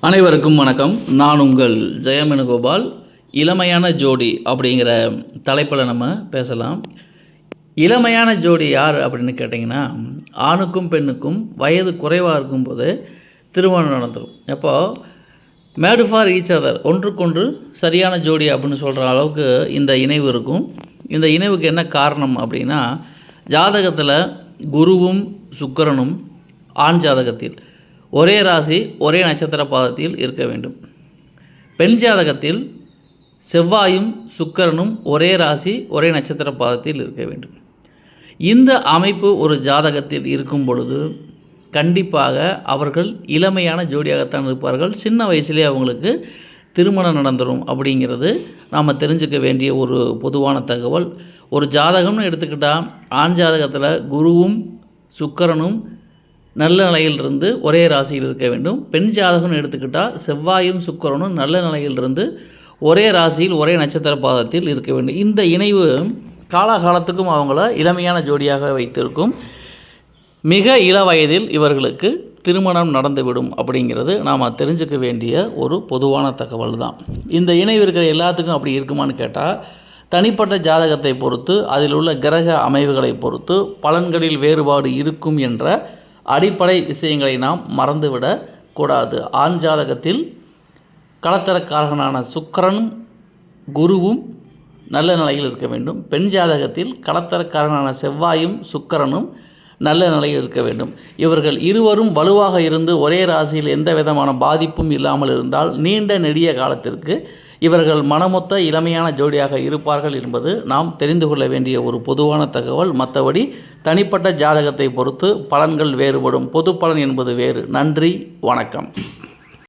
அனைவருக்கும் வணக்கம். நான் உங்கள் ஜெயமேனுகோபால். இளமையான ஜோடி அப்படிங்கிற தலைப்பில் நம்ம பேசலாம். இளமையான ஜோடி யார் அப்படின்னு கேட்டிங்கன்னா ஆணுக்கும் பெண்ணுக்கும் வயது குறைவாக இருக்கும்போது திருமணம் நடந்துடும் அப்போது மேடு ஃபார் ஈச் அதர் ஒன்றுக்கொன்று சரியான ஜோடி அப்படின்னு சொல்கிற அளவுக்கு இந்த இணைவு இருக்கும். இந்த இணைவுக்கு என்ன காரணம் அப்படின்னா ஜாதகத்தில் குருவும் சுக்கரனும் ஆண் ஜாதகத்தில். ஒரே ராசி ஒரே நட்சத்திர பாதத்தில் இருக்க வேண்டும். பெண் ஜாதகத்தில் செவ்வாயும் சுக்கரனும் ஒரே ராசி ஒரே நட்சத்திர பாதத்தில் இருக்க வேண்டும். இந்த அமைப்பு ஒரு ஜாதகத்தில் இருக்கும் பொழுது கண்டிப்பாக அவர்கள் இளமையான ஜோடியாகத்தான் இருப்பார்கள். சின்ன வயசுலேயே அவங்களுக்கு திருமணம் நடந்துடும் அப்படிங்கிறது நாம் தெரிஞ்சுக்க வேண்டிய ஒரு பொதுவான தகவல். ஒரு ஜாதகம்னு எடுத்துக்கிட்டால் ஆண் ஜாதகத்தில் குருவும் சுக்கரனும் நல்ல நிலையிலிருந்து ஒரே ராசியில் இருக்க வேண்டும். பெண் ஜாதகம்னு எடுத்துக்கிட்டால் செவ்வாயும் சுக்கரனும் நல்ல நிலையிலிருந்து ஒரே ராசியில் ஒரே நட்சத்திர பாதத்தில் இருக்க வேண்டும். இந்த இணைவு காலாகாலத்துக்கும் அவங்கள இளமையான ஜோடியாக வைத்திருக்கும். மிக இள வயதில் இவர்களுக்கு திருமணம் நடந்துவிடும் அப்படிங்கிறது நாம் தெரிஞ்சுக்க வேண்டிய ஒரு பொதுவான தகவல் தான் இந்த இணைவு இருக்கிற எல்லாத்துக்கும் அப்படி இருக்குமான்னு கேட்டால் தனிப்பட்ட ஜாதகத்தை பொறுத்து அதில் உள்ள கிரக அமைவுகளை பொறுத்து பலன்களில் வேறுபாடு இருக்கும் என்ற அடிப்படை விஷயங்களை நாம் மறந்துவிடக் கூடாது. ஆண் ஜாதகத்தில் களத்திரக்காரகனான சுக்கரனும் குருவும் நல்ல நிலையில் இருக்க வேண்டும். பெண் ஜாதகத்தில் களத்திரக்காரனான செவ்வாயும் சுக்கரனும் நல்ல நிலையில் இருக்க வேண்டும். இவர்கள் இருவரும் வலுவாக இருந்து ஒரே ராசியில் எந்த விதமான பாதிப்பும் இல்லாமல் இருந்தால் நீண்ட நெடிய காலத்திற்கு இவர்கள் மனமொத்த இளமையான ஜோடியாக இருப்பார்கள் என்பது நாம் தெரிந்து கொள்ள வேண்டிய ஒரு பொதுவான தகவல். மற்றபடி தனிப்பட்ட ஜாதகத்தை பொறுத்து பலன்கள் வேறுபடும். பொது பலன் என்பது வேறு. நன்றி. வணக்கம்.